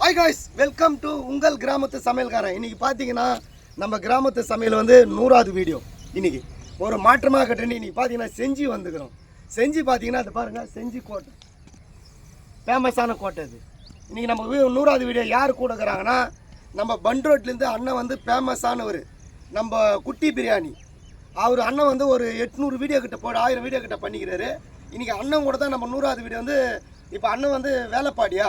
Hi guys welcome to உங்கள் கிராமத்து சமையல்காரன். இன்றைக்கி பார்த்தீங்கன்னா நம்ம கிராமத்து சமையல் வந்து நூறாவது வீடியோ இன்றைக்கி ஒரு மாற்றமாக கட்டணி இன்றைக்கி பார்த்தீங்கன்னா செஞ்சி வந்துக்கிறோம். செஞ்சி பார்த்தீங்கன்னா அது பாருங்கள் செஞ்சி கோட்டை. ஃபேமஸான கோட்டை இது இன்றைக்கி நம்ம வீ- நூறாவது வீடியோ யார் கூட இருக்கிறாங்கன்னா நம்ம பண்ரோட்லேருந்து அண்ணன் வந்து ஃபேமஸானவர் நம்ம குட்டி பிரியாணி. அவர் அண்ணன் வந்து ஒரு எட்நூறு வீடியோ கிட்ட போட ஆயிரம் வீடியோ கிட்ட பண்ணிக்கிறாரு. இன்றைக்கி அண்ணன் கூட தான் நம்ம நூறாவது வீடியோ வந்து இப்போ அண்ணன் வந்து வேலைப்பாடியா?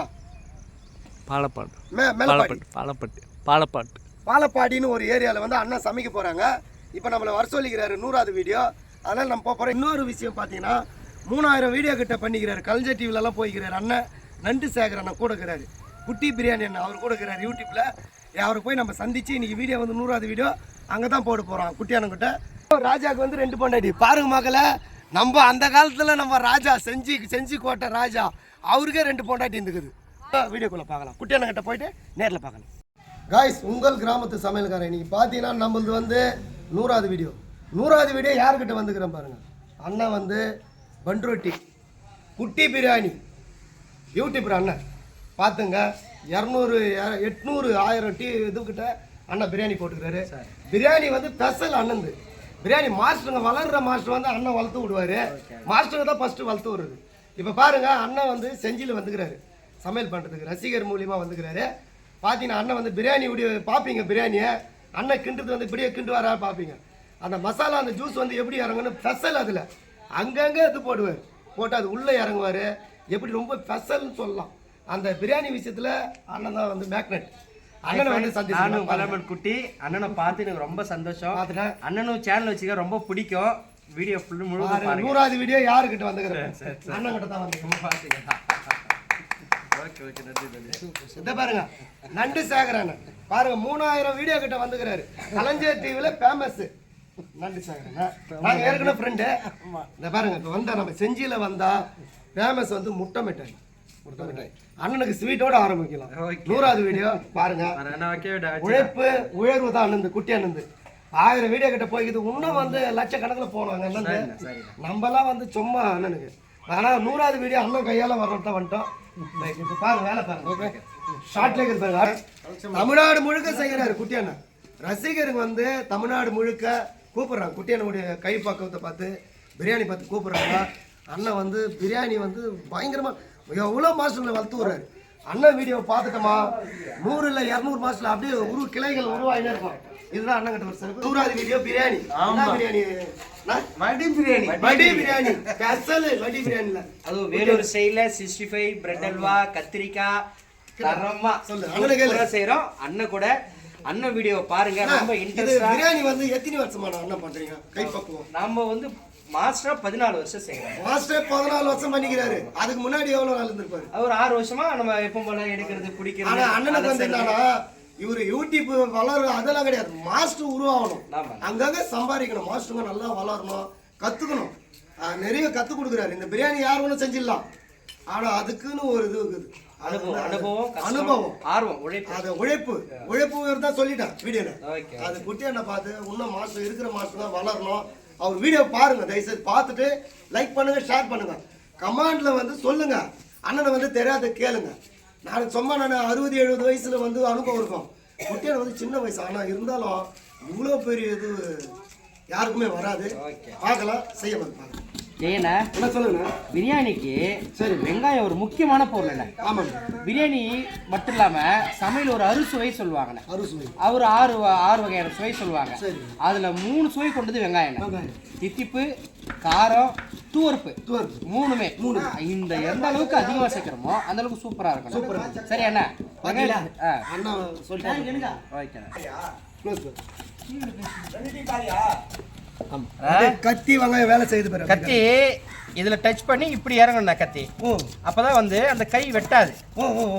பாலப்பாடு மே மேலப்பாடி. பாலப்பாட்டு பாலப்பாட்டு பாலப்பாடின்னு ஒரு ஏரியாவில் வந்து அண்ணன் சமைக்க போகிறாங்க இப்போ நம்மளை வர சொல்லிக்கிறாரு நூறாவது வீடியோ. அதனால் நம்ம போகிறோம் இன்னொரு விஷயம் பார்த்தீங்கன்னா மூணாயிரம் வீடியோ கிட்ட பண்ணிக்கிறாரு. கலைஞர் டிவிலலாம் போய்க்கிறாரு. அண்ணன் நண்டு சேகர் அண்ணன் கூட இருக்கிறாரு. குட்டி பிரியாணி அண்ணன் அவர் கூட இருக்கிறாரு யூடியூப்பில் அவரை போய் நம்ம சந்திச்சு இன்னைக்கு வீடியோ வந்து நூறாவது வீடியோ அங்கே தான் போட போகிறோம் குட்டி அண்ணன்கிட்ட ராஜாக்கு வந்து ரெண்டு பொண்டாட்டி. பாருங்க மக்களை நம்ம அந்த காலத்தில் நம்ம ராஜா செஞ்சி செஞ்சி கோட்டை ராஜா அவருக்கே ரெண்டு பொண்டாட்டி இருந்துக்குது. வீடியோக்குள்ளே பார்க்கலாம். குட்டி அண்ணன்கிட்ட போயிட்டு நேரில் பார்க்கலாம். காய்ஸ் உங்கள் கிராமத்து சமையல்காரன் இன்னைக்கு பார்த்தீங்கன்னா நம்மளது வந்து நூறாவது வீடியோ. நூறாவது வீடியோ யார்கிட்ட வந்துக்கிறேன் பாருங்க. அண்ணன் வந்து பண்ருட்டி குட்டி பிரியாணி யூடியூபர் அண்ணன். பார்த்துங்க இரநூறு எட்நூறு ஆயிரம் டீ இதுக்கிட்ட அண்ணன் பிரியாணி போட்டுக்கிறாரு. பிரியாணி வந்து ஸ்பெஷல் அண்ணன் பிரியாணி மாஸ்டருங்க வளர்ற மாஸ்டர் வந்து அண்ணன் வளர்த்து விடுவாரு. மாஸ்டருங்க தான் ஃபர்ஸ்ட் வளர்த்து விடுறது. இப்போ பாருங்க அண்ணன் வந்து செஞ்சியில் வந்துக்கிறாரு. சமையல் பண்ணுறதுக்கு ரசிகர் மூலியமா வந்துக்கிறாரு. பார்த்தீங்கன்னா அண்ணன் வந்து பிரியாணி வீடியோ பார்ப்பீங்க பிரியாணியை? அண்ணன் கிண்டுறது வந்து இப்படியே கிண்டு வரா பார்ப்பீங்க அந்த மசாலா அந்த ஜூஸ் வந்து எப்படி இறங்கணும் ஸ்பெஷல் அதில். அங்கங்கே இது போடுவார். போட்டு அது உள்ளே இறங்குவார். எப்படி ரொம்ப ஸ்பெஷல்னு சொல்லலாம். அந்த பிரியாணி விஷயத்தில் அண்ணன் தான் வந்து மேக்னெட் அண்ணனை வந்து நானும் வளமன் குட்டி அண்ணனை பார்த்து எனக்கு ரொம்ப சந்தோஷம். அண்ணனும் சேனல் வச்சுக்க ரொம்ப பிடிக்கும். வீடியோ ஃபுல்லு முழுவதும் நூறாவது வீடியோ யாருக்கிட்ட வந்துக்கிறேன் அண்ணன் கிட்ட தான் வந்து நன்றி இதை பாருங்க. நண்டு சேகரன். பாருங்க மூணாயிரம் வீடியோ கிட்ட வந்துக்கிறாரு கலைஞர் டிவில ஃபேமஸ் நண்டு சேகரன். நாங்க ஏற்கனவே ஃப்ரெண்டு இந்த பாருங்க இப்போ வந்தா நம்ம செஞ்சியில வந்தா ஃபேமஸ் வந்து முட்டை மிட்டாய். முட்டை மிட்டாய். அண்ணனுக்கு ஸ்வீட்டோட ஆரம்பிக்கலாம். நூறாவது வீடியோ பாருங்க. உழைப்பு உயர்வு தான் அண்ணந்து குட்டி அண்ணந்து ஆயிரம் வீடியோ கிட்ட போய்க்குது. இன்னும் வந்து லட்சக்கணக்கில் போனாங்க அண்ணன் நம்மலாம் வந்து சும்மா அண்ணனுக்கு. ஆனா நூறாவது வீடியோ அண்ணன் கையால வரட்டும் வந்துட்டோம். இப்போ பாருங்க வேலை பாருங்க. ஷார்ட்ல இருக்குது பாருங்க. தமிழ்நாடு முழுக்க செய்கிறாரு குட்டி அண்ணன். ரசிகருக்கு வந்து தமிழ்நாடு முழுக்க கூப்பிடுறாங்க. குட்டி அண்ணனுடைய கை பக்குவத்தை பார்த்து பிரியாணி பார்த்து கூப்பிடுறாங்க. அண்ணன் வந்து பிரியாணி வந்து பயங்கரமா எவ்வளோ மாசங்களை வளர்த்து விடுறாரு. அண்ணன் வீடியோ பார்த்துட்டோமா? நூறு இல்லை இரநூறு மாசத்துல அப்படியே உரு கிளைகள் உருவாயினே இருக்கும். இதுதான் அண்ணன் கிட்ட ஒரு சிறப்பு. நூறாவது வீடியோ பிரியாணி. என்ன பிரியாணி? மடி பிரியாணி. வடி பிரியாணி. ஸ்பெஷல் வடி பிரியாணில. அதுவும் வேலூர் ஸ்டைல சிக்ஸ்டி ஃபைவ் பிரெட் அல்வா கத்திரிக்காய் தரமா சொல்லு, அண்ணனை கேளு. சூப்பரா செய்றோம். அண்ணன் கூட. அண்ணன் வீடியோ பாருங்க. ரொம்ப இன்ட்ரெஸ்டா பிரியாணி வந்து எத்தனை வருஷமா அண்ணன் பண்றீங்க கை பக்குவம். நாம வந்து மாஸ்டரா பதினாலு வருஷம் செய்யறோம் மாஸ்டர் பதினாலு வருஷம் பண்ணிக்கிறாரு. அதுக்கு முன்னாடி எவ்வளவு நாள் இருந்திருப்பாரு? அவர் ஆறு வருஷமா நம்ம எப்போ போல எடுக்கிறது பிடிக்கிறது ஆனா அண்ணனுக்கு வந்து. என்னன்னா இவரு யூடியூப் வளர அதெல்லாம் கிடையாது. மாஸ்டர் உருவாகணும். அங்கங்க சம்பாதிக்கணும். மாஸ்டருங்க நல்லா வளரணும் கத்துக்கணும். நிறைய கத்து கொடுக்குறாரு. இந்த பிரியாணி யார் வேணும் செஞ்சிடலாம். ஆனா அதுக்குன்னு ஒரு இது இருக்குது. அனுபவம் அனுபவம் அனுபவம். ஆர்வம் உழைப்பு. அது உழைப்பு. உழைப்பு தான் சொல்லிட்டேன் வீடியோல. அது குட்டி என்ன பார்த்து இன்னும் மாஸ்டர் இருக்கிற மாஸ்டர் தான் வளரணும். அவர் வீடியோ பாருங்க தயவுசெய்து பார்த்துட்டு லைக் பண்ணுங்க ஷேர் பண்ணுங்க. கமெண்ட்ல வந்து சொல்லுங்க. அண்ணனை வந்து தெரியாத கேளுங்க. நான் சும்மா நான் அறுபது எழுபது வயசுல வந்து அனுபவம் இருக்கும். குட்டியான வந்து சின்ன வயசு. ஆனா இருந்தாலும் இவ்வளோ பெரிய இது யாருக்குமே வராது. பார்க்கலாம். செய்ய பார்க்கலாம். ஏன்னா என்ன சொல்லுங்க பிரியாணிக்கு சரி. வெங்காயம் ஒரு முக்கியமான பொருள் என்ன ஆமாங்க. பிரியாணி மட்டும் இல்லாம சமையல் ஒரு அறுசுவை சொல்லுவாங்கண்ணே. அறுசுவை அவர் ஆறு வ- ஆறு வகையான சுவை சொல்லுவாங்க. சரி. அதுல மூணு சுவை கொண்டது வெங்காயம். தித்திப்பு காரம் துவர்ப்பு. துவர்ப்பு. மூணுமே. மூணு இந்த எந்த அளவுக்கு அதிகமா சேர்க்கிறோமோ அந்த அளவுக்கு சூப்பரா இருக்கும் சூப்பரா சரி அண்ணா? ஆ. அண்ணா சொல்லிட்டாங்க ஓகேண்ணா கத்தி வெங்காயம் வேலை செய்து பாரு கத்தி இதுல டச் பண்ணி இப்படி இறங்கணும்ண்ணா கத்தி. அப்பதான் வந்து அந்த கை வெட்டாது.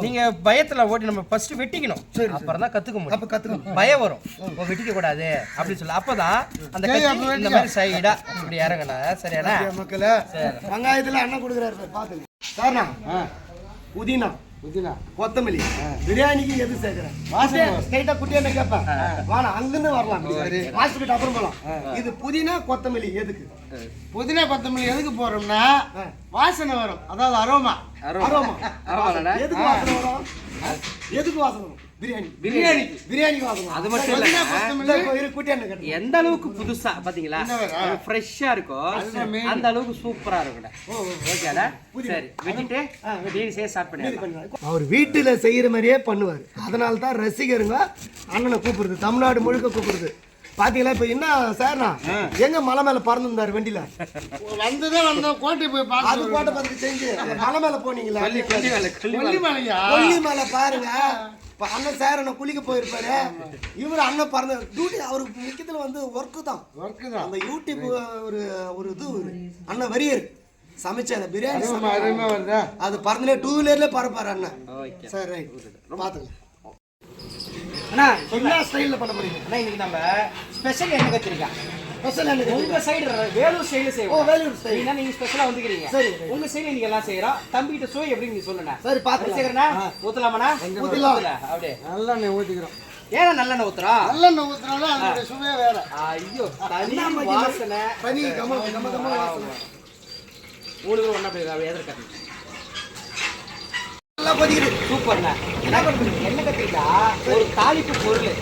நீங்க பயத்துல ஓடி நம்ம ஃபர்ஸ்ட் வெட்டிக்கணும். அப்புறம் தான் கத்துக்க முடியும். அப்ப கத்துக்கணும். பயம் வரும். வெட்டிக்க கூடாது அப்படின்னு சொல்லி. அப்பதான் அந்த கத்தி இந்த மாதிரி சைடா இப்படி இறங்கணும் சரியாண்ணா? மக்களே? வெங்காயத்துல அண்ணன் கொடுக்குறாரு சார் பாத்துங்க சார்ண்ணா புதினா. புதினா கொத்தமல்லி. பிரியாணிக்கு எது சேர்க்கிறேன்? மாஸ்டர் ஸ்ட்ரைட்டா குட்டி என்ன கேட்பேன் வாணா அங்கிருந்து வரலாம் மாஸ்டர் கிட்ட அப்புறம் போலாம். இது புதினா கொத்தமல்லி எதுக்கு? புதினா கொத்தமல்லி எதுக்கு போடுறோம்னா வாசனை வரும். அதாவது அரோமா. அரோமா. எதுக்கு வாசனை வரும்? எதுக்கு வாசம் வரும்? பிரியாணி. பிரியாணி. பிரியாணி அது மட்டும் இல்ல. எந்த அளவுக்கு புதுசா பாத்தீங்களா? ஃப்ரெஷ்ஷா இருக்கும். அந்த அளவுக்கு சூப்பரா இருக்கும்டா ஓகேடா சரி விட்டுட்டு பிரியாணி செய்ய ஸ்டார்ட் பண்ணி அவர் வீட்டுல செய்யற மாதிரியே பண்ணுவார். அதனால தான் ரசிகருங்க அண்ணனை கூப்பிடுறது. தமிழ்நாடு முழுக்க கூப்பிடுறது. பாத்தீங்களா இப்ப என்ன சார்ண்ணா எங்க மலை மேல பறந்துருந்தாரு வண்டியில? வந்ததே வந்தோம். கோட்டை போய் அது பார்த்து கோட்டை பார்த்து செஞ்சு. மலை மேல போனீங்களா? கொல்லிமலையா கொல்லி மேல பாருங்க. இப்ப அண்ணன் சார் அண்ணன் குளிக்க போயிருப்பாரு. இவர் அண்ணன் பறந்து டியூட்டி அவருக்கு முக்கியத்துல வந்து ஒர்க்கு தான். ஒர்க்கு தான். அந்த யூடியூப் ஒரு ஒரு இது ஒரு அண்ணன் வரியர் சமைச்ச அந்த பிரியாணி அது பறந்துலே டூ வீலர்ல பறப்பாரு அண்ணன். ஓகே. சரி ரைட் பாத்துக்கலாம். அண்ணா என்ன ஸ்டைல்ல பண்ண போறீங்க? அண்ணா இன்னைக்கு நம்ம ஸ்பெஷல் எண்ணெய் கத்திரிக்காய்? ஸ்பெஷல் என்ன உங்க சைடு வேலூர் ஸ்டைல ஓ செய்வோம். வேலூர் ஸ்டைல் நீங்க நீங்க ஸ்பெஷலா வந்துக்கிறீங்க. சரி. உங்க நீங்க எல்லாம் செய்யறோம் தம்பி கிட்ட சோய் எப்படி நீங்க சொல்லுண்ணா. சரி பாத்துக்கலாம். வச்சுக்கிறேன்னா ஊத்தலாமாண்ணா? ஊத்தலாம். ஊத்தல, அப்படியே. நல்லெண்ணெய் ஊற்றிக்கிறோம் ஏன்னா நல்லெண்ணெய் ஊத்துறா? நல்லெண்ணெய் ஊற்றினாலும் அதோட சுவையே வேற. ஐயோ தனி வாசனை. தனி கம கம கம வாசனை. மூணு பேரும் ஒண்ணா போய் நல்லா கொதிக்குது சூப்பர்ண்ணா. என்ன பண்ணுறது எண்ணெய் கத்திரிக்கா ஒரு தாளிப்பு பொருள்.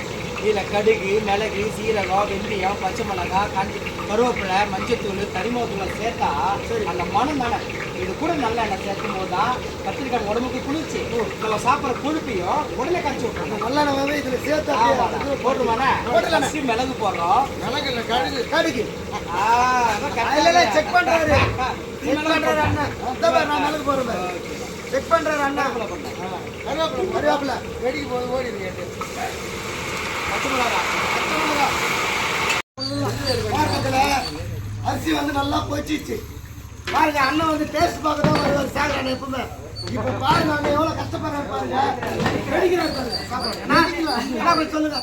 இதில் கடுகு மிளகு சீரகம் வெந்தயம் பச்சை மிளகாய் காஞ்சி கருவேப்பிலை மஞ்சத்தூள் கரிமத்தூளை சேர்த்தா அந்த மனம் தானே. இது கூட நல்ல எண்ணெய் சேர்க்கும் போது தான் கத்திரிக்காய் உடம்புக்கு குளிர்ச்சி. நம்ம சாப்பிட்ற கொழுப்பையும் உடனே கரைச்சி விட்டுறோம் நல்லா நம்ம இதுல சேர்த்து போட்டுமாண்ணே ஃபஸ்ட்டு மிளகு போடுறோம். மிளகு இல்லை கடுகு. கடுகு. செக் பண்றாரு. நீ செக் பண்றாரு அண்ணன் நான் மிளகு போடுறேன் செக் பண்றாரு அண்ணன் கருவேப்பிலை கருவேப்பிலை வெடிக்க போது ஓடி இருக்கு பாக்கத்துல அரிசி வந்து நல்லா போச்சு பாருங்க அண்ணன் வந்து டேஸ்ட் பார்க்க தான் வருவார் சாகர் அண்ணன் எப்பவுமே இப்ப பாருங்க அண்ணன் எவ்வளவு கஷ்டப்படுறாரு பாருங்க வெடிக்கிறாரு பாருங்க சொல்லுங்க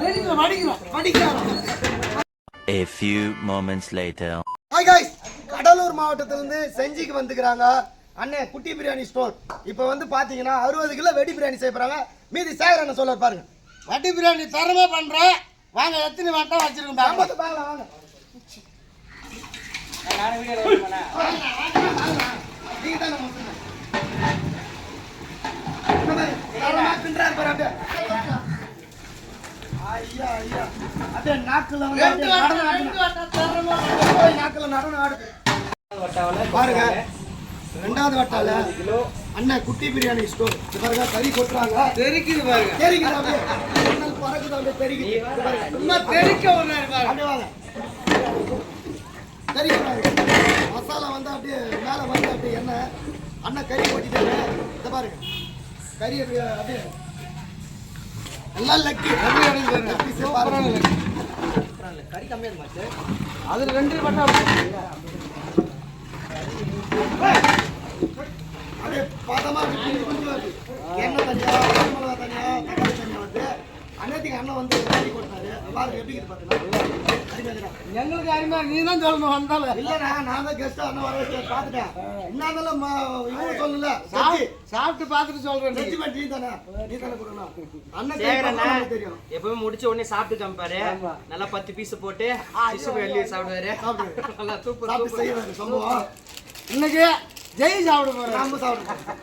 வெடிக்கிறோம் வடிக்கிறோம் வடிக்கிறாரா A few moments later. Hi guys Cuddalore மாவட்டத்திலிருந்து செஞ்சிக்கு வந்துக்கிறாங்க. அண்ணே குட்டி பிரியாணி ஸ்டோர் இப்போ வந்து பார்த்தீங்கன்னா அறுபது கிலோ வெடி பிரியாணி செய்யப்படுறாங்க மீதி சேகர் அண்ணன் சொல்ல பாருங்க. வட்டி பிரியாணி தரமா பண்றேன் வாங்க எத்தனை வட்டம் வச்சிருக்கோம் வாங்க பாருங்க. ரெண்டாவது வட்டால அண்ணன் குட்டி பிரியாணி ஸ்டோர் பாருங்க கறி கொட்டுறாங்க. தெரிக்குது பாருங்க. தெரிக்குது பறக்குது அப்படியே தெரிக்குது. சும்மா தெரிக்க பாருங்க. அப்படியே வாங்க. தெரியுது மசாலா வந்து அப்படியே மேலே வந்து அப்படியே எண்ணெய் அண்ணன் கறி கொட்டிட்டாங்க இதை பாருங்க. கறி அப்படியே அப்படியே. நல்லா லக்கி. பாருங்க. கறி கம்மியாக இருந்துச்சு அது ரெண்டு வட்டம் அப்படியே பதமா விட்டு குஞ்சு வருது. எண்ணெய் தனியா? மிளகா தனியா? தக்காளி தனியா வந்து அண்ணத்துக்கு அண்ணன் வந்து எப்படி பார்த்தீங்கன்னா வைக்கிறோம். எங்களுக்கு அருமையா நீ தான் சொல்லணும் வந்தாலும் இல்லண்ணா நான் தான் கெஸ்ட் அண்ணன் வர வச்சு பார்த்துட்டேன். என்னதாலும் இவங்க சொல்லல. சச்சி. சாப்பிட்டு பார்த்துட்டு சொல்றேன் நீ. தானே? நீ தானே கொடுக்கணும். அண்ணன் தெரியும். எப்பவுமே முடிச்ச உடனே சாப்பிட்டு காமிப்பாரு நல்லா பத்து பீஸ் போட்டு ஃபிஷ் வெளியே சாப்பிடுவாரு. நல்லா சூப்பர் சம்பவம். இன்னைக்கு ஜெய் சாப்பிட போறேன். நாம சாப்பிடுறோம்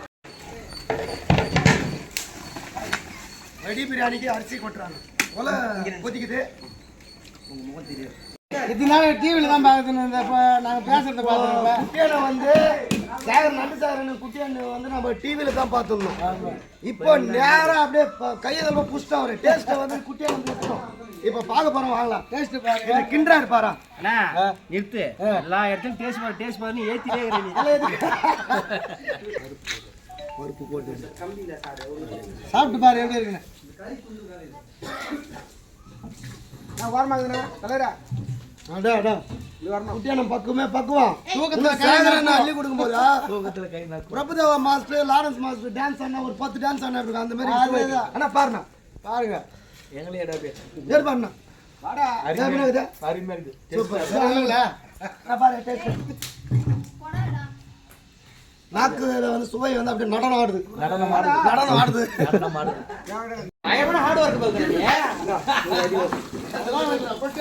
ரெடி பிரியாணிக்கு அரிசி கொட்டுறாங்க. போல கொதிக்குது. இதனால டிவில தான் பார்த்துன்னு இந்த இப்போ நாங்கள் பேசுறத பார்த்துருப்பேன் குட்டியான வந்து சேகர் நண்டு சேகரன் குட்டியாண்டு வந்து நம்ம டிவியில தான் பார்த்துருந்தோம் இப்போ நேரா அப்படியே கையை தம்ப புஷ்டம் அவரு. டேஸ்ட்டை வந்து குட்டியான விட்டுரும். இப்போ பார்க்க போறோம் வாங்கலாம். டேஸ்ட் பாருங்க. இதை கிண்டா இருப்பாரா? அண்ணா நிறுத்து. எல்லா இடத்துலயும் டேஸ்ட் பாரு டேஸ்ட் பாருன்னு ஏத்திட்டே இருக்கிற நீ. பருப்பு போட்டு சாப்பிட்டு பாரு எப்படி இருக்குன்னு. நான் வரமாக்குதுண்ணா தலைவரா. அடா அடா. பக்குமே பக்குவம். தூக்கத்துல சேகரன் அள்ளி கொடுக்கும்போது? Prabhudeva master Lawrence master dance ஆனா ஒரு பத்து டான்ஸ் ஆனா இருக்கும்? அந்த மாதிரி. அண்ணா பாருண்ணா. பாருங்க. எங்களே இடம் ஏறு பாருண்ணா வாடா எப்படி இருக்குது அருமையா இருக்கு சூப்பர் சொல்லுங்களா நான் பாரு டேஸ்ட் நாக்குல வந்து சுவை வந்து அப்படியே நடனம் ஆடுது நடனம் ஆடுது நடனம் ஆடுது பயமான ஹார்ட் ஒர்க் பார்க்குறேன் நீ அதெல்லாம்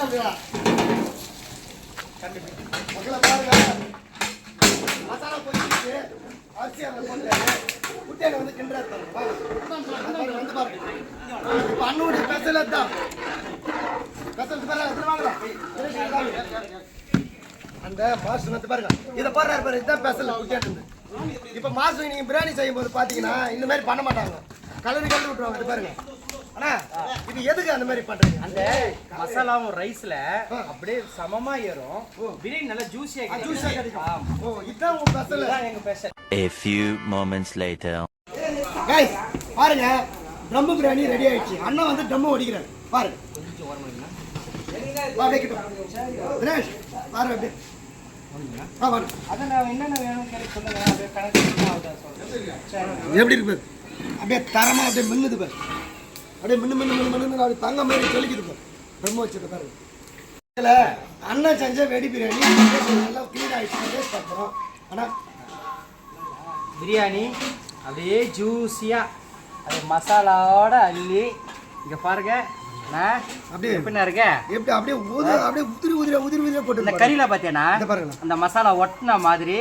அப்படியா மக்களை மசாலா அரிசி போட்டு வந்து பாருங்க தான் கசல் பாருங்க எடுத்து வாங்கலாம் அந்த மாஸ்டர் வந்து பாருங்க இதை பாருங்க பாருங்க இதுதான் ஸ்பெஷல் குட்டியாட்டு இப்போ மாஸ்டர் நீங்க பிரியாணி செய்யும் போது பாத்தீங்கன்னா இந்த மாதிரி பண்ண மாட்டாங்க. கலரி கலந்து விட்டுருவாங்க இது பாருங்க. அண்ணா இது எதுக்கு அந்த மாதிரி பண்றீங்க? அந்த மசாலாவும் ரைஸ்ல அப்படியே சமமா ஏறும். பிரியாணி நல்லா ஜூஸியா ஜூஸா கிடைக்கும். ஓ இதுதான் உங்க ஸ்பெஷல் எங்க special A few moments later. பாருங்க. ட்ரம் பிரியாணி ரெடி ஆயிடுச்சு. அண்ணன் வந்து ட்ரம் ஒடிக்கிறாரு பாருங்க. தினேஷ் பாருங்க அப்படியே. எப்படி இருக்கு பாரு? அப்படியே தரமா அப்படியே மின்னுது பாரு. அப்படியே மின்னு மின்னு மின்னு மின்னு அப்படியே தங்க மாதிரி சொல்லிக்குது பாரு. ட்ரம் வச்சுட்டு பாருங்க இதுல அண்ணன் செஞ்ச வெடி பிரியாணி நல்லா க்ளீன் ஆயிடுச்சு. டேஸ்ட் பார்க்குறோம் ஆனால் பிரியாணி அப்படியே ஜூஸியா அது மசாலாவோட அள்ளி இங்க பாருங்க அப்படியே எப்படி இருக்க? எப்படி அப்படியே ஊது அப்படியே உதிரி உதிரி உதிரி இந்த போட்டு கறியில இந்த பாருங்க. அந்த மசாலா ஒட்டின மாதிரி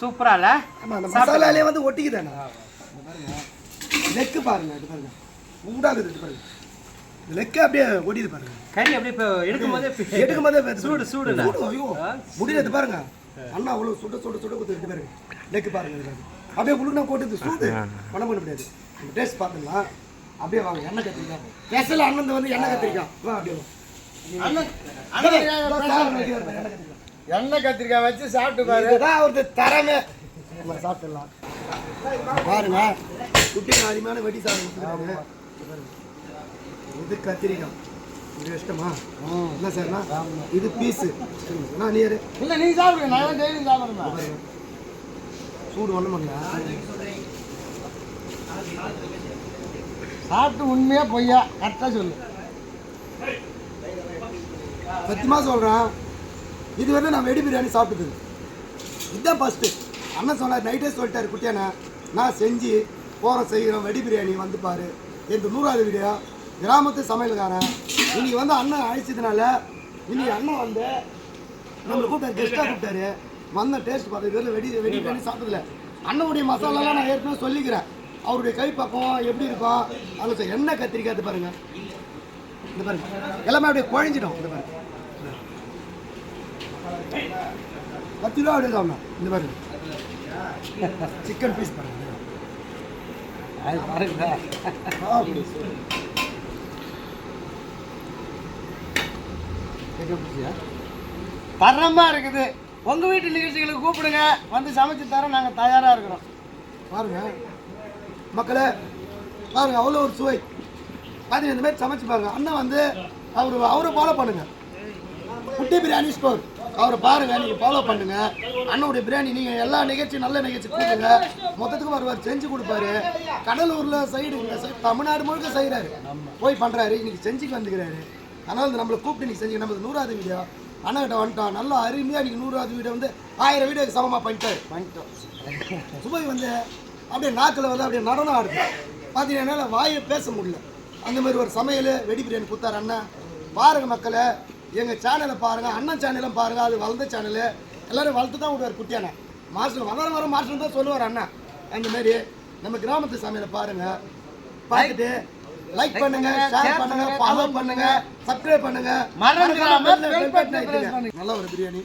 சூப்பரா இல்ல? ஆமா அந்த மசாலாலே வந்து பாருங்க லெக்கு பாருங்க இது பாருங்க. இது பாருங்க. இந்த லெக்கு அப்படியே ஒடிது பாருங்க. கறி அப்படியே இப்போ எடுக்கும் போதே எடுக்கும் போதே சூடு. சூடு ஐயோ முடியல பாருங்க. அண்ணா அவ்வளோ சுட சுட சுட குத்து இது பாருங்க. லெக்கு பாருங்க அப்படியே உளுக்குனா போட்டு சூடு. பண்ண பண்ண முடியாது. இந்த டேஸ்ட் பார்த்துக்கலாம். அப்படியே வாங்க எண்ணெய் கத்திரிக்காய் ஸ்பெஷல் அண்ணன் வந்து எண்ணெய் கத்திரிக்காய். வா அப்படியே எண்ணெய் கத்திரிக்காய். வச்சு சாப்பிட்டு பாரு. அவரது தரமே நம்ம சாப்பிட்டுடலாம். பாருங்க. குட்டி அருமையான வெட்டி சாப்பிடுங்க இது கத்திரிக்காய். இது இஷ்டமா? என்ன சார்ண்ணா இது பீஸு. நான் நீர் இல்ல நீ சாப்பிடுங்க நான் டெய்லி சாப்பிடுறேன். சூடு ஒன்றும் பண்ணல. சாப்பிட்டு உண்மையா பொய்யா? கரெக்டா சொல்லு. சத்தியமாக சொல்கிறேன் இது வந்து நான் வெடி பிரியாணி சாப்பிட்டது. இதுதான் ஃபஸ்ட்டு அண்ணன் சொன்னார் நைட்டே சொல்லிட்டாரு குட்டியானே நான் செஞ்சு போகிறோம் செய்கிறோம் வெடி பிரியாணி வந்து பாரு. எந்த நூறாவது வீடியோ கிராமத்து சமையல்காரன் இன்னைக்கு வந்து அண்ணன் அழைச்சதுனால இன்னைக்கு அண்ணன் வந்து நம்மளை கூப்பிட்டாரு கெஸ்ட்டாக கூப்பிட்டாரு. வந்த டேஸ்ட் பார்த்து இதுவரை வெடி வெடி பிரியாணி சாப்பிட்டதில்ல. அண்ணனுடைய மசாலாலாம் நான் ஏற்கனவே சொல்லிக்கிறேன். அவருடைய கை பக்கம் எப்படி இருக்கும் அதில் எண்ணெய் கத்திரிக்காய் இது பாருங்க. இந்த பாருங்க. எல்லாமே அப்படியே குழஞ்சிடும். இந்த பாருங்க. பத்து ரூபா அப்படியே சாப்பிடலாம் இந்த பாருங்க. சிக்கன் பீஸ் பாருங்க. அது பாருங்க. அப்படி. தரமா இருக்குது. உங்க வீட்டு நிகழ்ச்சிகளுக்கு கூப்பிடுங்க. வந்து சமைச்சு தர நாங்க தயாரா இருக்கிறோம். பாருங்க. மக்களே பாருங்க அவ்வளோ ஒரு சுவை. பாருங்க இந்த மாதிரி சமைச்சு பாருங்க. அண்ணன் வந்து அவர் அவரை ஃபாலோ பண்ணுங்க. குட்டி பிரியாணி ஸ்டோர் அவரை பாருங்க நீங்க ஃபாலோ பண்ணுங்க. அண்ணனுடைய பிரியாணி நீங்க எல்லா நிகழ்ச்சி நல்ல நிகழ்ச்சி கூப்பிடுங்க. மொத்தத்துக்கு வருவார் செஞ்சு கொடுப்பாரு. கடலூர்ல சைடு இந்த side தமிழ்நாடு முழுக்க செய்கிறாரு போய் பண்றாரு. இன்னைக்கு செஞ்சுக்கு வந்துக்கிறாரு. அதனால நம்மளை கூப்பிட்டு இன்னைக்கு செஞ்சு நமக்கு நூறாவது வீடியோ அண்ணன்கிட்ட வந்துட்டோம் நல்லா அருமையாக இன்னைக்கு நூறாவது வீடியோ வந்து ஆயிரம் வீடியோக்கு சமமாக பண்ணிட்டாரு. பண்ணிட்டோம். சுவை வந்து அப்படியே நாக்கில் வந்து அப்படியே நடனம் ஆடுது. பார்த்தீங்கன்னா வாயை பேச முடியல. அந்த மாதிரி ஒரு சமையல் வெடி பிரியாணி கொடுத்தாரு அண்ணன் பாருங்க மக்களே எங்கள் சேனலை பாருங்கள் அண்ணன் சேனலும் பாருங்கள் அது வளர்ந்த சேனலு எல்லாரும் வளர்த்து தான் விடுவார் குட்டியான மாஸ்டர் வளர வர மாஸ்டர் தான் சொல்லுவார் அண்ணன் அந்த மாதிரி நம்ம கிராமத்து சமையலை பாருங்கள் பார்த்துட்டு லைக் பண்ணுங்க ஷேர் பண்ணுங்க ஃபாலோ பண்ணுங்க சப்ஸ்கிரைப் பண்ணுங்க. மறந்துடாம. நல்ல ஒரு பிரியாணி.